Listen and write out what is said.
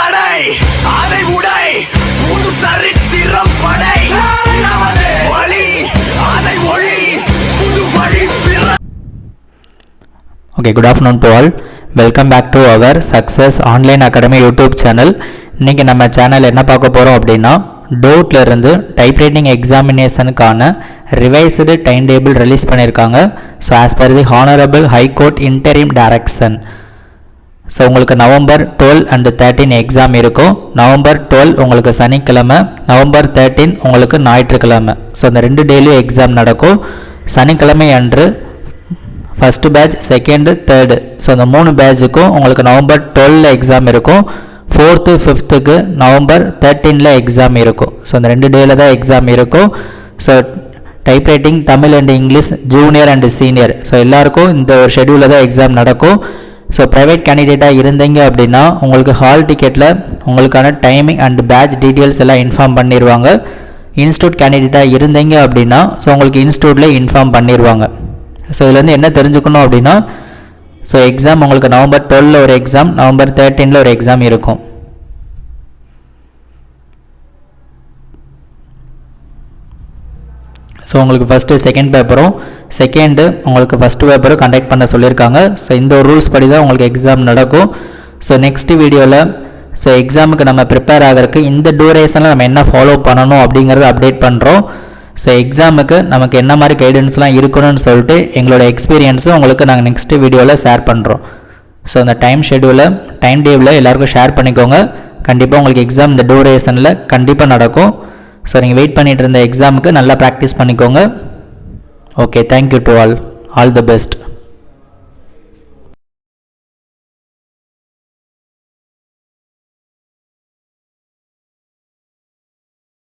தடை. அதை உடை. புது சரித்திரம் படை. அதை ஒளி புது வழி okay good afternoon to all welcome back to our success online academy YouTube channel இன்றைக்கி நம்ம சேனல் என்ன பார்க்க போகிறோம் அப்படின்னா டோட்ல இருந்து டைப்ரைட்டிங் எக்ஸாமினேஷனுக்கான ரிவைஸ்டு டைம் டேபிள் ரிலீஸ் பண்ணியிருக்காங்க so as per the honourable high court interim direction so உங்களுக்கு November twelve and thirteen exam இருக்கும் நவம்பர் டுவெல் உங்களுக்கு சனிக்கிழமை நவம்பர் தேர்ட்டின் உங்களுக்கு ஞாயிற்றுக்கிழமை. ஸோ அந்த ரெண்டு டேலியும் எக்ஸாம் நடக்கும். சனிக்கிழமை அன்று first batch second third so அந்த மூணு பேட்சுக்கும் உங்களுக்கு நவம்பர் டுவெலில் எக்ஸாம் இருக்கும். ஃபோர்த்து ஃபிஃப்த்துக்கு நவம்பர் தேர்ட்டீனில் எக்ஸாம் இருக்கும். ஸோ அந்த ரெண்டு டேயில் தான் எக்ஸாம் இருக்கும். So typewriting Tamil and English junior and senior so எல்லாருக்கும் இந்த ஒரு ஷெடியூலில் தான் எக்ஸாம் நடக்கும். ஸோ ப்ரைவேட் கேண்டிடேட்டாக இருந்தீங்க அப்படின்னா உங்களுக்கு ஹால் டிக்கெட்டில் உங்களுக்கான டைமிங் அண்ட் பேட்ச் டீட்டெயில்ஸ் எல்லாம் இன்ஃபார்ம் பண்ணிடுவாங்க இன்ஸ்டியூட் கேண்டிடேட்டாக இருந்தீங்க அப்படின்னா ஸோ உங்களுக்கு இன்ஸ்டியூட்டில் இன்ஃபார்ம் பண்ணிடுவாங்க ஸோ இதுலேருந்து என்ன தெரிஞ்சுக்கணும் அப்படின்னா ஸோ எக்ஸாம் உங்களுக்கு நவம்பர் டுவெலில் ஒரு எக்ஸாம் நவம்பர் தேர்ட்டீனில் ஒரு எக்ஸாம் இருக்கும். ஸோ உங்களுக்கு ஃபஸ்ட்டு செகண்ட் பேப்பரும் செகண்டு உங்களுக்கு ஃபஸ்ட்டு பேப்பரும் கண்டக்ட் பண்ண சொல்லியிருக்காங்க. ஸோ இந்த ஒரு ரூல்ஸ் படி தான் உங்களுக்கு எக்ஸாம் நடக்கும். ஸோ நெக்ஸ்ட் வீடியோவில் ஸோ எக்ஸாமுக்கு நம்ம ப்ரிப்பேர் ஆகிறதுக்கு இந்த டூரேஷனில் நம்ம என்ன ஃபாலோ பண்ணணும் அப்படிங்கிறத அப்டேட் பண்ணுறோம் ஸோ எக்ஸாமுக்கு நமக்கு என்ன மாதிரி கைடன்ஸ்லாம் இருக்கணும்னு சொல்லிட்டு எங்களோட எக்ஸ்பீரியன்ஸும் உங்களுக்கு நாங்கள் நெக்ஸ்ட் வீடியோவில் ஷேர் பண்ணுறோம் ஸோ அந்த டைம் ஷெடியூலை டைம் டேபிளில் எல்லாருக்கும் ஷேர் பண்ணிக்கோங்க. கண்டிப்பாக உங்களுக்கு எக்ஸாம் இந்த டூரேஷனில் கண்டிப்பாக நடக்கும். ஸோ நீங்கள் வெயிட் பண்ணிகிட்டு இருந்த எக்ஸாமுக்கு நல்லா ப்ராக்டிஸ் பண்ணிக்கோங்க. Okay thank you to all all the best